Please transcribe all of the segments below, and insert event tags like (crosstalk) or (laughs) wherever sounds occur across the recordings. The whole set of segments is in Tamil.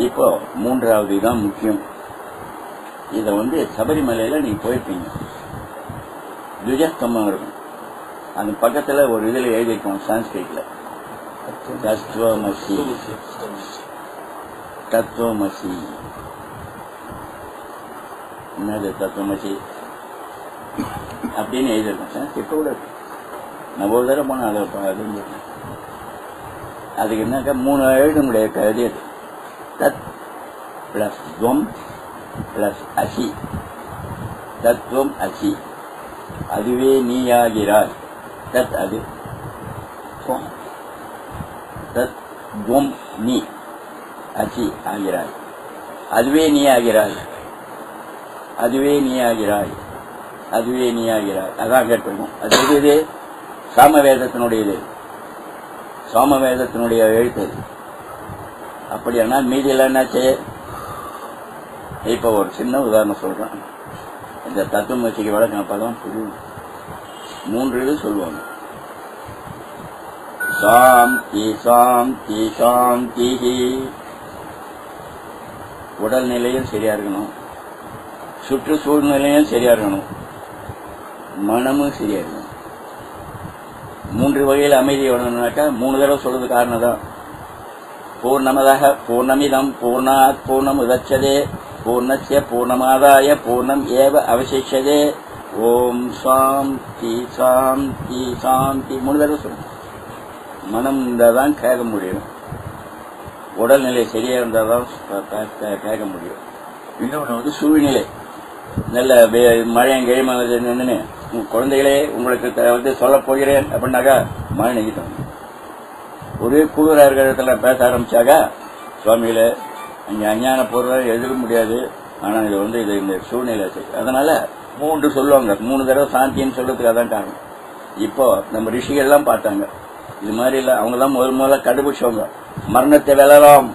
இப்போ மூன்றாவது தான் முக்கியம். இதை வந்து சபரிமலையில நீங்கள் போயிருப்பீங்க. துஜஸ்தம்பம் இருக்கும். அந்த பக்கத்துல ஒரு இதுல எழுதியிருக்கோம் சான்ஸ்கிரிட்ல. தத்துவமசி. தத்துவமசி. என்னது தத்துவமசி? அப்படின்னு எழுதியிருக்கோம் சான்ஸ்கிரிட் கூட இருக்கு. நான் ஒரு தடவை போனால் அதை ப- அதுக்கு என்னக்கா மூணு எழுத முடியாது கருதி பிளஸ் துவம் பிளஸ் அசி தத்துவம் அசி அதுவே நீயாகிறாய். தத் அது. துவம். தத் துவம் நீ. அசி ஆகிறாய். அதுவே நீ ஆகிறாய் அதுவே நீ ஆகிறாய் அதுவே நீ ஆகிறாய் அதான் கேட்டிருக்கோம். அது எது இது சாமவேதத்தினுடைய சாமவேதத்தினுடைய எழுத்து. அப்படியானால் மீதியெல்லாம் என்னாச்சு? இப்ப ஒரு சின்ன உதாரணம் சொல்றேன். இந்த தத்துவமசிக்கு வழக்கம் அப்பதான் புரியும். மூன்று இது சொல்லுவாங்க. சாந்தி சாந்தி சாந்தி உடல்நிலையும் சரியா இருக்கணும். சுற்றுச்சூழ்நிலையும் சரியா இருக்கணும். மனமும் சரியா இருக்கணும். மூன்று வகையில் அமைதி வரணும்னாக்கா மூணு தடவை சொல்றது காரணம் தான் பூர்ணமதாக பூர்ணமிதம் பூர்ணாத் பூர்ணம் உதச்சதே பூர்ணஸ்ய பூர்ணமாதாய பூர்ணம் ஏவ அவசிஷதே ஓம் சாந்தி சாந்தி சாந்தி. மூணு தடவை சொல்லணும் மனம் இருந்தால் தான் கேட்க முடியும். உடல்நிலை சரியா இருந்தால் தான் கேட்க முடியும். இன்னொன்று வந்து சூழ்நிலை. நல்ல வே- மழையும் கிழமை நின்று குழந்தைகளே உங்களுக்கு வந்து சொல்ல போகிறேன் அப்படின்னாக்கா மழை நிற்கிட்டோம் ஒரே குளிரா இருக்கிற இடத்துல பேச ஆரம்பிச்சாக்கா சுவாமிகளே இங்கே அஞ்ஞான பொருளாக எதிர முடியாது. ஆனா இது வந்து இது இந்த சூழ்நிலை அதனால மூன்று சொல்லுவாங்க. மூணு தடவை சாந்தின்னு சொல்றதுக்கு அதான் காரணம். இப்போ நம்ம ரிஷிகள்லாம் பார்த்தாங்க. இது மாதிரி இல்ல அவங்க தான் முதல் முதல்ல கண்டுபிடிச்சவங்க மரணத்தை வெல்லலாம்.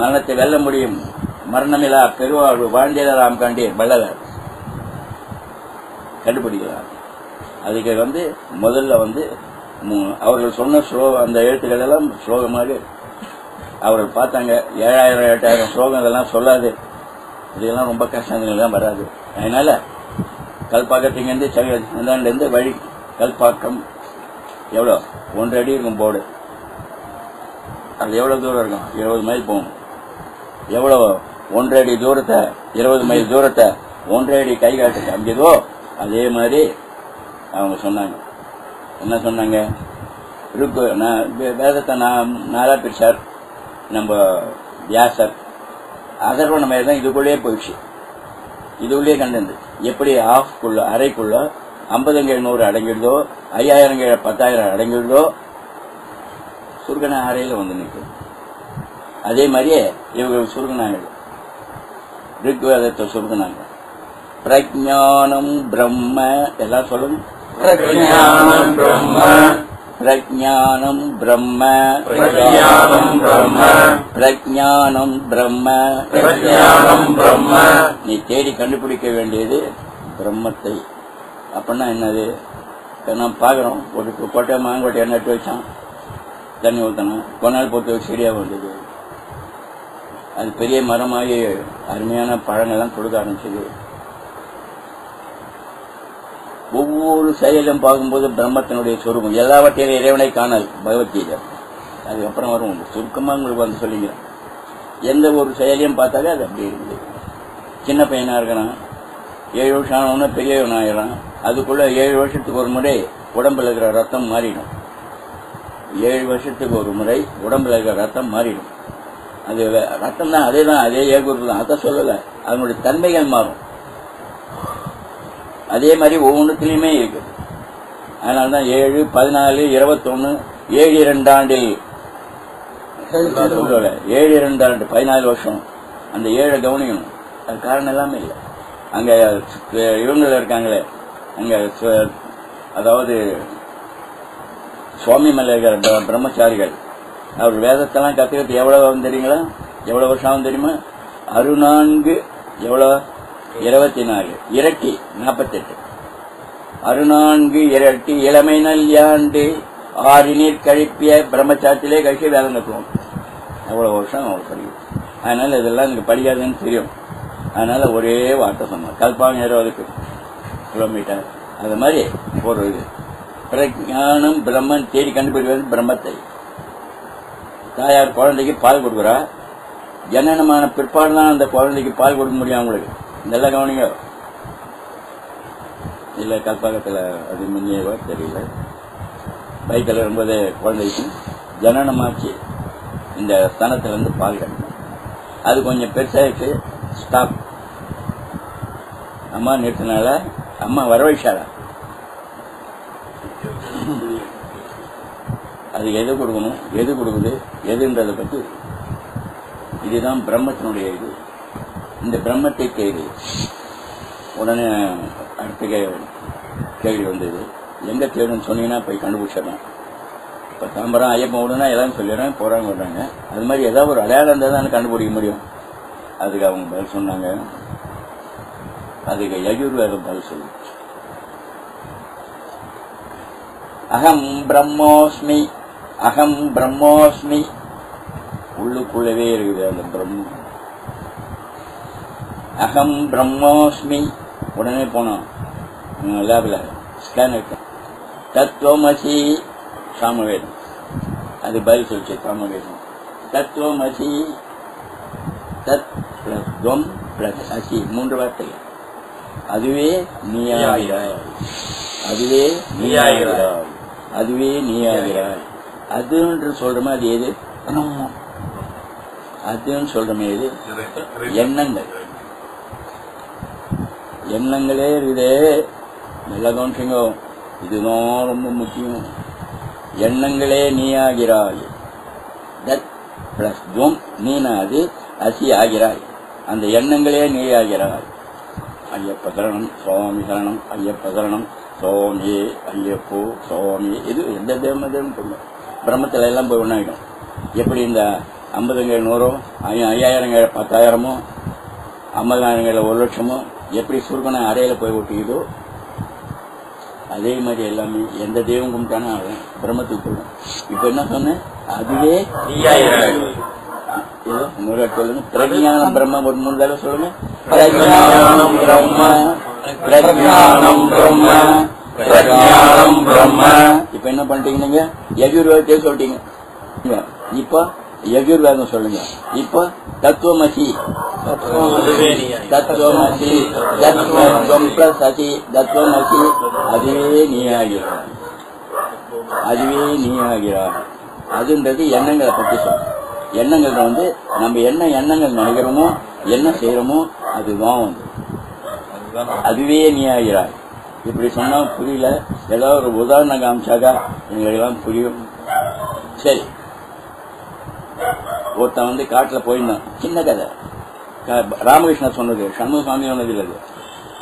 மரணத்தை வெல்ல முடியும். மரணமில்லா பெருவாழ்வு வாழ்ந்திடலாம் காண்டி வெல்லல. கண்டுபிடிக்கலாம் அதுக்கு வந்து முதல்ல வந்து அவர்கள் சொன்ன ஸ்லோகம் அந்த எழுத்துக்கள் எல்லாம் ஸ்லோகமாக அவர்கள் பார்த்தாங்க ஏழாயிரம் எட்டாயிரம் ஸ்லோகம் இதெல்லாம் சொல்லாது. இதெல்லாம் ரொம்ப கஷ்டங்கள்லாம் வராது. அதனால கல்பாக்கத்துலேருந்து இருந்து வழி கல்பாக்கம் எவ்வளோ? ஒன்றரை அடி இருக்கும் போர்டு. அது எவ்வளோ தூரம் இருக்கும்? இருபது மைல் போகும். எவ்வளோ? ஒன்றரை அடி தூரத்தை இருபது மைல் தூரத்தை ஒன்றரை அடி கை காட்டு காமிக்குதோ அதே மாதிரி அவங்க சொன்னாங்க. என்ன சொன்னாங்க? இருக்கு நான் வேதத்தை நான் நாலா பிரிச்சார். நம்ம வியாசர் அதர்வன மாதிரி தான் இதுக்குள்ளேயே போயிடுச்சு. இதுக்குள்ளேயே கண்டது எப்படி ஆஃப்குள்ள அறைக்குள்ள ஐம்பதுங்கேழு நூறு அடங்கிடுதோ ஐயாயிரம் கீழே பத்தாயிரம் அடங்கிடுதோ சுருகன அறையில் வந்து நிற்கும். அதே மாதிரியே இவங்க சுருகனாங்க ரிக்வேதத்தை சுருகனாங்க பிரஜானம் பிரம்ம எல்லாம் சொல்லுங்க. பிரஜானம் பிரம்ம. பிரஜானம் பிரம்ம. பிரஜானம் பிரம்ம. பிரஜானம் பிரம்ம. பிரஜானம் பிரம்ம. நீ தேடி கண்டுபிடிக்க வேண்டியது பிரம்மத்தை. அப்படின்னா என்னது? நாம் பார்க்குறோம். ஒரு கொட்டை மாங்கொட்டையை நட்டு வச்சான். தண்ணி ஊற்றணும் கொஞ்ச நாள் பொறுத்த சரியா வந்தது. அது பெரிய மரமாகி அருமையான பழங்கள்லாம் கொடுக்க ஆரம்பிச்சது. ஒவ்வொரு செயலும் பார்க்கும்போது பிரம்மத்தினுடைய சொரூபம். எல்லாவற்றையும் இறைவனை காணல் பகவத்கீதை. அதுக்கப்புறம் வரும் சுருக்கமாக உங்களுக்கு வந்து சொல்லிக்கிறேன். எந்த ஒரு செயலையும் பார்த்தாலே அது அப்படி இருக்குது. சின்ன பையனாக இருக்கிறான் ஏழு வருஷம் ஆனவொன்னே பெரியவன் ஆகிறான் அதுக்குள்ள ஏழு வருஷத்துக்கு ஒரு முறை உடம்புல இருக்கிற ரத்தம் மாறிடும். ஏழு வருஷத்துக்கு ஒரு முறை உடம்புல இருக்கிற ரத்தம் மாறிடும். அது வே- ரத்தம் தான் அதே தான் அதே ஏகுரு தான். அதை சொல்லலை. அதனுடைய தன்மைகள் மாறும். அதே மாதிரி ஒவ்வொன்றுத்துலையுமே இருக்குது அதனால தான் ஏழு பதினாலு இருபத்தொன்னு ஏழு இரண்டு ஆண்டில் சொல்லல ஏழு இரண்டு ஆண்டு பதினாலு வருஷம். அந்த ஏழை கவனிக்கணும். அது காரணம் எல்லாமே இல்லை. அங்க இவங்க இருக்காங்களே. அங்க அதாவது சுவாமி மலை இருக்கிற பிர- பிரம்மச்சாரிகள். அவர் வேதத்தெல்லாம் கத்துக்கிறது எவ்வளவு ஆகும் தெரியுங்களா? எவ்வளவு வருஷம் ஆகும் தெரியுமா? அறுநான்கு எவ்வளவு? இருபத்தி நாலு இரட்டி நாற்பத்தெட்டு அறுநான்கு இரட்டி இளமை நல்யாண்டு ஆறு நீர் கழிப்பிய பிரம்மச்சாரத்திலே கழிச்சு வேலை நடத்துவோம் அவ்வளோ வருஷம் அவ்வளோ படிக்கும் அதனால இதெல்லாம் எனக்கு படிக்காதுன்னு தெரியும். அதனால ஒரே வார்த்தை சொன்னான் கல்பாங்க இருபதுக்கு கிலோமீட்டர். அது மாதிரி ஒரு இது. பிரஜானம் பிரம்மன் தேடி கண்டுபிடிக்கிறது பிரம்மத்தை. தாயார் குழந்தைக்கு பால் கொடுக்குறா. ஜனனமான பிற்பாடு தான் அந்த குழந்தைக்கு பால் கொடுக்க முடியும் அவங்களுக்கு? நல்லா கவனிங்க. இல்ல கல்பாக்கத்தில் அது முன்னேவா தெரியல. பைக்கில் இருக்கும்போது குழந்தைக்கு ஜனனமாச்சு. இந்த ஸ்தானத்துல இருந்து பால் கட்டணும் அது கொஞ்சம் பெருசாயிட்டு ஸ்டாப் அம்மா நிறுத்தினால அம்மா வரவழைச்சாரா அது எது கொடுக்கணும் எது கொடுக்குது எதுன்றதை பற்றி இதுதான் பிரம்மத்தினுடைய இது. இந்த பிரம்மத்தை தேடி உடனே அடுத்த கேள்வி வந்தது. எங்க தேடுன்னு சொன்னீங்கன்னா போய் கண்டுபிடிச்சிடலாம். இப்போ தாம்பரம் ஐயப்பன் விடுனா எல்லாரும் சொல்லிடுறேன் போறாங்க வர்றாங்க அது மாதிரி ஏதாவது ஒரு அடையாளம் இருந்தால் தான் கண்டுபிடிக்க முடியும். அதுக்கு அவங்க பதில் சொன்னாங்க. அதுக்கு யஜுர்வேதம் பதில் சொல்லு. அகம் பிரம்மோஸ்மி அகம் பிரம்மோஸ்மி. உள்ளுக்குள்ளவே இருக்குது அந்த பிரம்மம். அகம் பிரம்மோஸ்மி. உடனே போனோம் லேபில். ஸ்கேன் இருக்கு தத்துவமசி சாமவேதம். அது பதில் சொல்லிச்சு சாமவேதம். தத்துவமசி தத் பிளஸ் துவம் பிளஸ் அசி மூன்று வார்த்தைகள். அதுவே நீயாகிறாய். அதுவே நீயாகிறாய். அதுவே நீயாகிறாய். அதுன்னு சொல்றோமே அது எது? அதுன்னு சொல்றோமே எது? எண்ணங்கள். எண்ணங்களே இருக்குதே நல்லா கவனிச்சுங்க இதுதான் ரொம்ப முக்கியம். எண்ணங்களே நீயாகிறாய். தத் பிளஸ் துவம் நீனாது அசி ஆகிறாய். அந்த எண்ணங்களே நீயாகிறாய். ஐயப்ப சரணம் சுவாமி சரணம் ஐயப்ப சரணம் சுவாமி ஐயப்போ சுவாமி இது எந்த தேவமதம் பிரம்மத்தில் எல்லாம் போய் ஒன்றாயிடும் எப்படி இந்த ஐம்பதுங்க நூறோ ஐயாயிரங்க ஐயாயிரங்கள் பத்தாயிரமோ ஐம்பதாயிரங்கள் ஒரு லட்சமோ எப்படி சுருக்கனை அறையில போய் ஒட்டிக்குதோ அதே மாதிரி எல்லாமே எந்த தெய்வம் கும்பிட்டானோ பிரம்மத்துக்கு போயிடும். இப்ப என்ன சொன்னேன்? அதுவே ஏதோ சொல்லுங்க. பிரஜானம் பிரம்ம ஒரு மூணு தடவை சொல்லுங்க. பிரஜானம் பிரம்ம. பிரஜானம் பிரம்ம. பிரஜானம் பிரம்ம. இப்ப என்ன பண்ணிட்டீங்க நீங்க? யஜுர்வேதத்தையே சொல்லிட்டீங்க. இப்ப யஜுர்வேதம் சொல்லுங்க. இப்ப தத்துவமசி. தத்துவமசி தத்துவம் பிளஸ் அசி தத்துவமசி அதுவே நீ ஆகிறான் அதுவே நீ ஆகிறான் அதுன்றது எண்ணங்களை பற்றி சொல்லும் எண்ணங்கள் வந்து நம்ம என்ன எண்ணங்கள் நினைக்கிறோமோ என்ன செய்யறோமோ அதுதான். வந்து அதுவே நீ ஆகிறாய். இப்படி சொன்னா புரியல ஏதாவது ஒரு உதாரணம் காமிச்சாக்கா எங்களுக்கெல்லாம் புரியும். சரி ஒருத்தன் வந்து காட்டுல போயிருந்தான். சின்ன கதை. ராமகிருஷ்ணர் சொன்னது சண்முக சுவாமி சொன்னது இல்லை அது.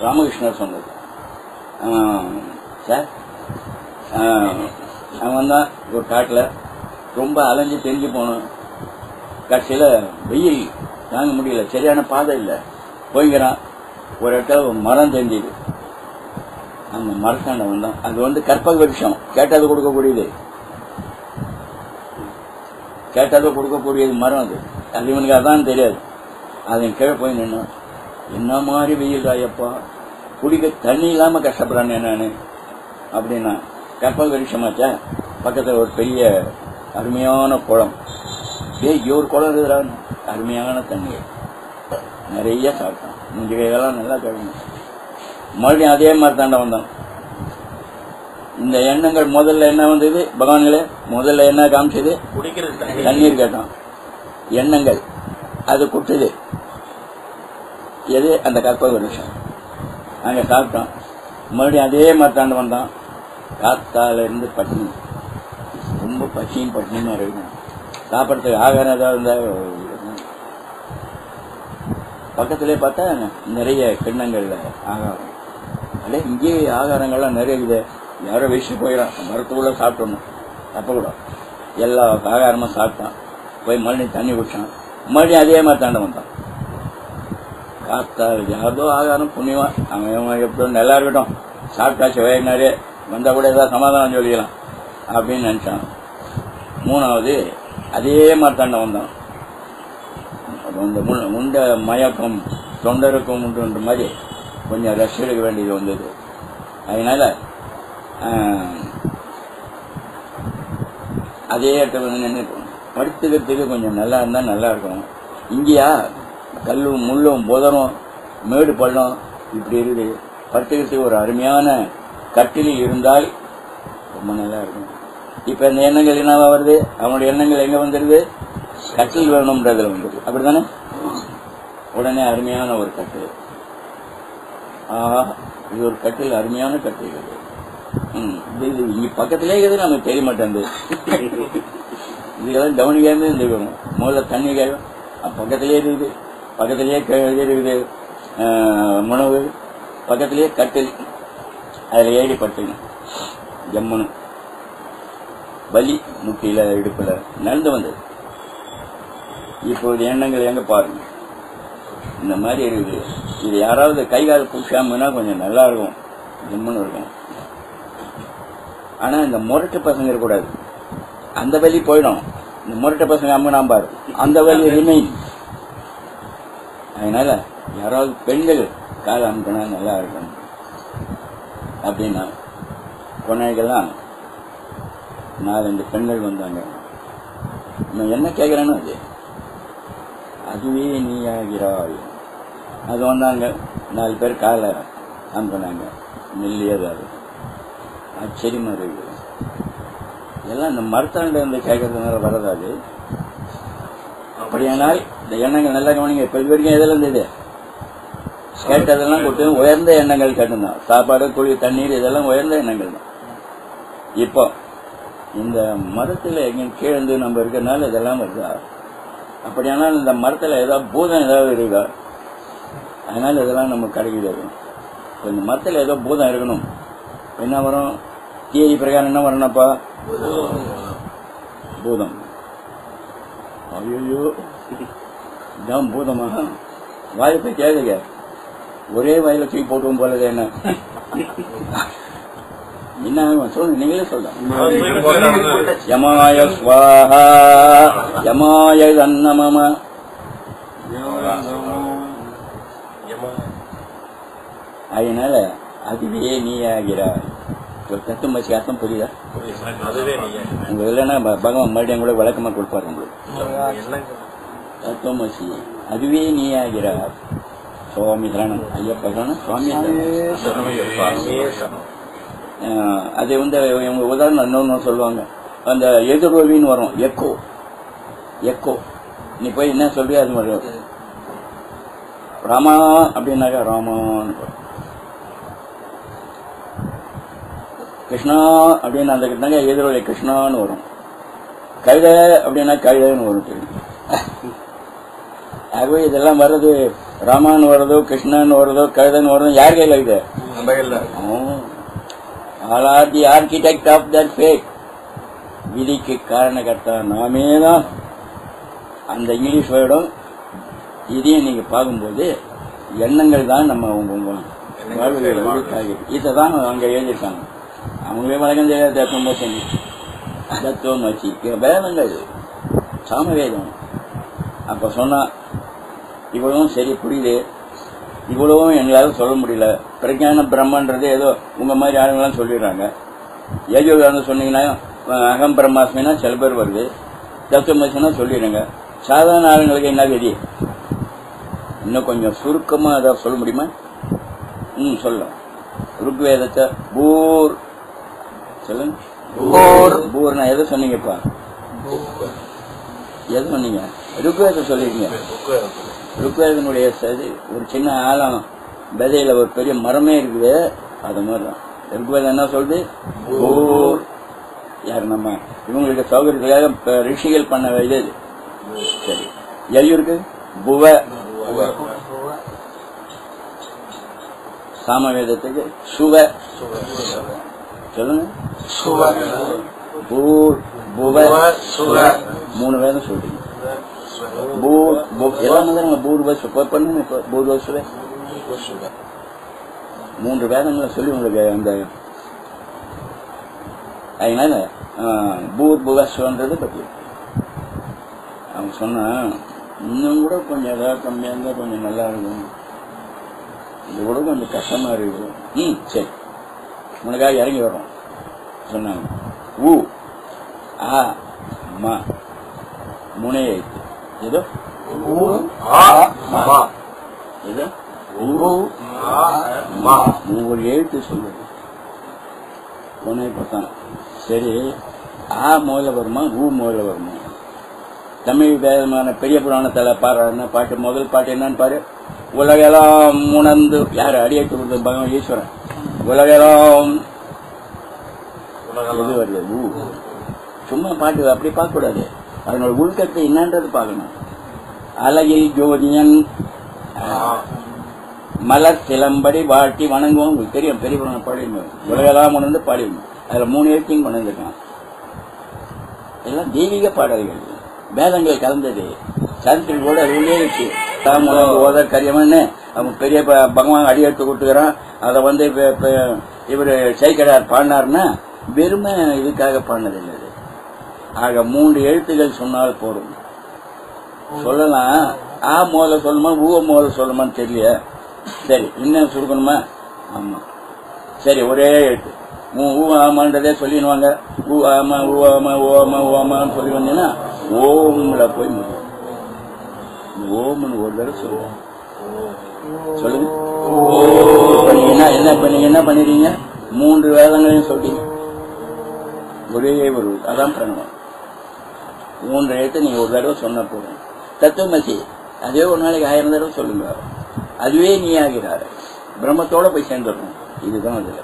ராமகிருஷ்ணர் சொன்னது சார் அவன் தான் ஒரு காட்டில் ரொம்ப அலைஞ்சு தெரிஞ்சு போனோம் கடைசியில் வெயில் தாங்க முடியல சரியான பாதை இல்லை. போய்கிறான் ஒரு இடத்துல மரம் தெரிஞ்சுது. அந்த மரத்தாண்ட வந்தான். அது வந்து கற்பக வருஷம் கேட்டது கொடுக்கக்கூடியது. கேட்டதை கொடுக்கக்கூடியது மரம் அது. அது இவனுக்கு அதான் தெரியாது. அதன் கீழே போய் நின்னான் என்ன மாதிரி வெயில் ஐயப்பா குடிக்க தண்ணி இல்லாம கஷ்டப்படுறானே நானு. அப்படின்னா கற்பக விருஷமாச்சா பக்கத்துல ஒரு பெரிய அருமையான குளம். ஏய் ஒரு குளம் இருக்குறான் அருமையான தண்ணி. நிறைய சாப்பிட்டான். முந்தி கையெல்லாம் நல்லா கழுவினான். மறுபடியும் அதே மாதிரி தாண்டா வந்தான். இந்த எண்ணங்கள் முதல்ல என்ன வந்தது? பகவான்களே முதல்ல என்ன காமிச்சது? குடிக்கிறது தண்ணீர் கேட்டான். எண்ணங்கள். அது குட்டுது. எது அந்த கற்பக விஷயம் நாங்கள் சாப்பிட்டோம். மறுபடியும் அதே மாதிரி வந்தான் காத்தாலேருந்து பட்டினி ரொம்ப பசியும் பட்டினியும் இருக்கணும் சாப்பிட்றதுக்கு ஆகாரம் ஏதாவது இருந்தால் பக்கத்திலே பார்த்தா நிறைய கிண்ணங்களில் ஆகாரம். அதே இங்கேயே ஆகாரங்கள்லாம் நிறைய இருக்குது. யாரோ வயசு போயிடும். மரத்துக்குள்ளே சாப்பிட்டணும் தப்பக்கூடாது கூட. எல்லா ஆகாரமும் சாப்பிட்டான். போய் மறுபடியும் தண்ணி குடிச்சான். மறுபடியும் அதே மாதிரி தாண்ட வந்தான். பார்த்தா யாரோ ஆகாரம் புண்ணியமா அவன் இவன் எப்படியோ நல்லா இருக்கட்டும். சாப்பிட்டாச்சு வயிறு வந்தா கூட ஏதாவது சமாதானம் சொல்லிக்கலாம். அப்படின்னு நினைச்சான். மூணாவது அதே மாதிரி வந்தான். அந்த முன்- உண்ட மயக்கம் தொண்டருக்கும் உண்டுன்ற மாதிரி கொஞ்சம் ரெஸ்ட் எடுக்க வேண்டியது வந்தது. அதனால அதே இடத்துல வந்து நின்று படுத்துக்கிறதுக்கு கொஞ்சம் நல்லா இருந்தா நல்லா இருக்கும். இங்கேயா கல்லும் முள்ளும் புதரும் மேடு பள்ளம் இப்படி இருக்குது படுத்துக்கிறதுக்கு ஒரு அருமையான கட்டிலில் இருந்தால் ரொம்ப நல்லா இருக்கும். இப்ப இந்த எண்ணங்கள் என்னவா வருது? அவனுடைய எண்ணங்கள் எங்க வந்துருது? கட்டில் வேணும்ன்றதுல வந்துருது. அப்படிதானே உடனே அருமையான ஒரு கட்டில். ஆஹா இது ஒரு கட்டில் அருமையான கட்டில் இது. ம், இது இது இங்க பக்கத்திலே இருக்குது நமக்கு தெரிய மாட்டேங்குது. (laughs) இதெல்லாம் கவனிக்காம இருந்துக்கணும். முதல்ல தண்ணி கேட்கும் பக்கத்திலே இருக்குது. பக்கத்திலேயே இருக்குது உணவு பக்கத்திலேயே கட்டில் அதில் ஏடி பட்டுங்க ஜம்மனு. வலி முட்டியில் இடுப்பில் நடந்து வந்தது. இப்போது எண்ணங்கள் எங்க பாருங்க. இந்த மாதிரி இருக்குது. இது யாராவது கை கால் புடிச்சாமன்னா கொஞ்சம் நல்லா இருக்கும். ஜம்முன்னு இருக்கும். ஆனால் இந்த முரட்டு பசங்க இருக்கக்கூடாது. அந்த வலி போயிடும். இந்த முரட்டு பசங்க அம்மனா பாரு. அந்த வழி ரிமைன் அதனால யாராவது பெண்கள் கால் அமுக்கினா நல்லா இருக்கும். அப்படின்னா கொனைகள்லாம் நாலஞ்சு பெண்கள் வந்தாங்க. நான் என்ன கேட்கிறேன்னு அது. அதுவே நீ நீயாகிறாய். அது வந்தாங்க. நாலு பேர் காலை அனுப்பினாங்க மெல்லியதாக ஆச்சரியமா இருக்கு எல்லாம் இந்த மரத்தாண்ட இருந்து கேட்கறதுனால வரதாது அப்படியானால் இந்த எண்ணங்கள் நல்லா கவனிங்க. இப்ப இது வரைக்கும் எதில் இருந்தது? கேட்டதெல்லாம் கொடுத்து உயர்ந்த எண்ணங்கள் கேட்டுதான் சாப்பாடு குழி தண்ணீர் இதெல்லாம் உயர்ந்த எண்ணங்கள் தான். இப்போ இந்த மரத்தில் எங்கே கீழந்து நம்ம இருக்கிறனால இதெல்லாம் வருதா? அப்படியானால் இந்த மரத்தில் ஏதாவது பூதம் ஏதாவது இருக்கா? அதனால இதெல்லாம் நம்ம கிடைக்கிறது இப்ப இந்த மரத்தில் ஏதோ பூதம் இருக்கணும். என்ன வரும்? தியரி பிரகாரம் என்ன வரணும்ப்பா பூதம். ஐயோ இதான் பூதமா? வாய்ப்பை கேளுங்க. ஒரே வாயில தூக்கி போட்டுவும் போலது என்ன? என்ன? சொல்லுங்க நீங்களே சொல்லுங்க. யமாய ஸ்வாஹா யமாய தன்னமம. அதனால அதுவே நீயாகிறாய். ஒரு தத்துவமசி அர்த்தம் புரியுதா? அதுவே நீங்க உங்க இல்லைன்னா பகவான் மறுபடியும் கூட விளக்கமா கொடுப்பாரு உங்களுக்கு. தத்துவமசி அதுவே நீயாகிறார். சுவாமி சரணம் ஐயப்ப சரணம் சுவாமி அது வந்து இவங்க உதாரணம் இன்னொன்னு சொல்லுவாங்க. அந்த எதிரொலின்னு வரும். எக்கோ. எக்கோ. நீ போய் என்ன சொல்றியோ அது மாதிரி. ராமா அப்படின்னாக்கா ராமான்னு. கிருஷ்ணா அப்படின்னு அந்த கிட்டாங்க எதிரொலி கிருஷ்ணான்னு வரும். கழுத அப்படின்னா கழுதைன்னு வரும். ஆகவே இதெல்லாம் வர்றது ராமான்னு வருதோ கிருஷ்ணான்னு வருதோ கழுதன்னு வருதோ யார் கையில் இது? All are the architect of that fate விதிக்கு காரணகர்த்தா நாமே தான். அந்த இங்கிலீஷ் வேர்டும் இதையும் நீங்க பார்க்கும்போது எண்ணங்கள் தான் நம்ம உங்க இதை தான் அங்க எழுதியிருக்காங்க. அவங்களே வழக்கம் தெரியாத தத்துவம் தத்துவம் வச்சு. வேதங்கள் சாமவேதம். அப்ப சொன்னா இவ்வளவும் சரி புரியுது. இவ்வளவும் எங்களால சொல்ல முடியல. பிரஜான பிரம்மன்றது ஏதோ உங்க மாதிரி ஆளுங்களாம் சொல்லிடுறாங்க. யஜோகானந்த சொன்னீங்கன்னா அகம் பிரம்மாஸ்மினா சில பேர் வருது. தத்துவமசினா சொல்லிடுங்க. சாதாரண ஆளுங்களுக்கு என்ன விதி? இன்னும் கொஞ்சம் சுருக்கமா ஏதாவது சொல்ல முடியுமா? ம் சொல்லலாம் ருக்வேதத்தை பூர். சொல்லுங்க. பூர். பூர்னா எதை சொன்னீங்கப்பா? எது சொன்னீங்க? ருக்வேதம் சொல்லிருக்கீங்க ருக்வேதனுடைய சதி ஒரு சின்ன ஆழம் விதையில ஒரு பெரிய மரமே இருக்குது. அது மாதிரி. தான் ருக்வேதம் என்ன சொல்லுது? பூர். யார் நம்ம? இவங்களுக்கு சௌகரியத்துக்காக ரிஷிகள் பண்ண இது. சரி. எல்யூருக்கு புவ. சாமவேதத்துக்கு சுவ. சொல்லுங்க. பூர் புவ சுவ. மூணு வேதம் சொல்றீங்க. பூர் பூ- எல்லாமே பூர்வ பண்ணுங்க பூர்வ மூன்று வேதங்களை சொல்லி உங்களுக்கு அந்த அதனால ஆ, பூர் புவஸ்வன்றது பத்தி. அவன் சொன்னான் இன்னும் கூட கொஞ்சம் ஏதாவது கம்மியாக இருந்தால் கொஞ்சம் நல்லா இருக்கும். இது கூட கொஞ்சம் கஷ்டமா இருக்குது. ம் சரி. உனக்காக இறங்கி வரோம் சொன்னாங்க. ஊ ஆ மா முனை ஆ மா ஒவ்வொரு எழுத்து சொல்லுது உனே பார்த்தான் சரி. ஆ முதல்ல வருமா? ஊ முதல்ல வருமா? தமிழ் வேதமான பெரிய புராணத்தில் பாரு என்ன பாட்டு? முதல் பாட்டு என்னன்னு பாரு. உலகெல்லாம் உணர்ந்து. யார் அடியெடுத்து கொடுத்த பகவான் ஈஸ்வரன். உலகெல்லாம் உலகெல்லாம். வருது? ஊ. சும்மா பாட்டு அப்படி பார்க்க அதனோட உள்கத்தை என்னன்றது பார்க்கணும். அழகில் ஜோதியன் மலர் சிலம்படி வாழ்த்தி வணங்குவோம். உங்களுக்கு தெரியும் பெரிய புராணம் பாடிடுவோம் உலகெல்லாம் உணர்ந்து பாடிடுவோம் அதுல மூணு எழுத்தையும் கொண்டு எல்லாம் தெய்வீக பாடல்கள். வேதங்கள் கலந்தது. சந்திரன் கூட அது உள்ளே இருக்கு. தாம் ஓத கரியவன்னு. அவன் பெரிய ப- பகவான் அடி எடுத்து கொடுத்துக்கிறான். அதை வந்து இவர் சைக்கடார் பாடினார்னா வெறுமை இதுக்காக பாடினது இல்லை ஆக மூன்று எழுத்துகள் சொன்னால் போதும். சொல்லலாம். ஆ முதல்ல சொல்லுமா ஊ முதல்ல சொல்லுமான்னு தெரியல சரி இன்னும் சுருக்கணுமா? ஆமா. சரி ஒரே எழுத்து. ஊ ஊ ஆமான்றதே சொல்லிடுவாங்க. ஊ ஆமா ஊ ஆமா ஓ ஆமா ஓ ஆமான்னு சொல்லி வந்தீங்கன்னா ஓம்ல போய் முடியும். ஓம்னு ஒரு தடவை சொல்லுவோம். சொல்லுங்க. இப்ப என்ன என்ன என்ன பண்ணிடுறீங்க? மூன்று வேதங்களையும் சொல்லி ஒரே ஒரு அதான் பிரணவம். மூன்று எழுத்து நீங்க ஒரு தடவை சொன்ன போதும். தத்துவமசி அதே ஒரு நாளைக்கு ஆயிரம் தடவை சொல்லுங்க. அதுவே நீ ஆகிறாரு பிரம்மத்தோட போய் சேர்ந்துடணும். இதுதான் அதுல.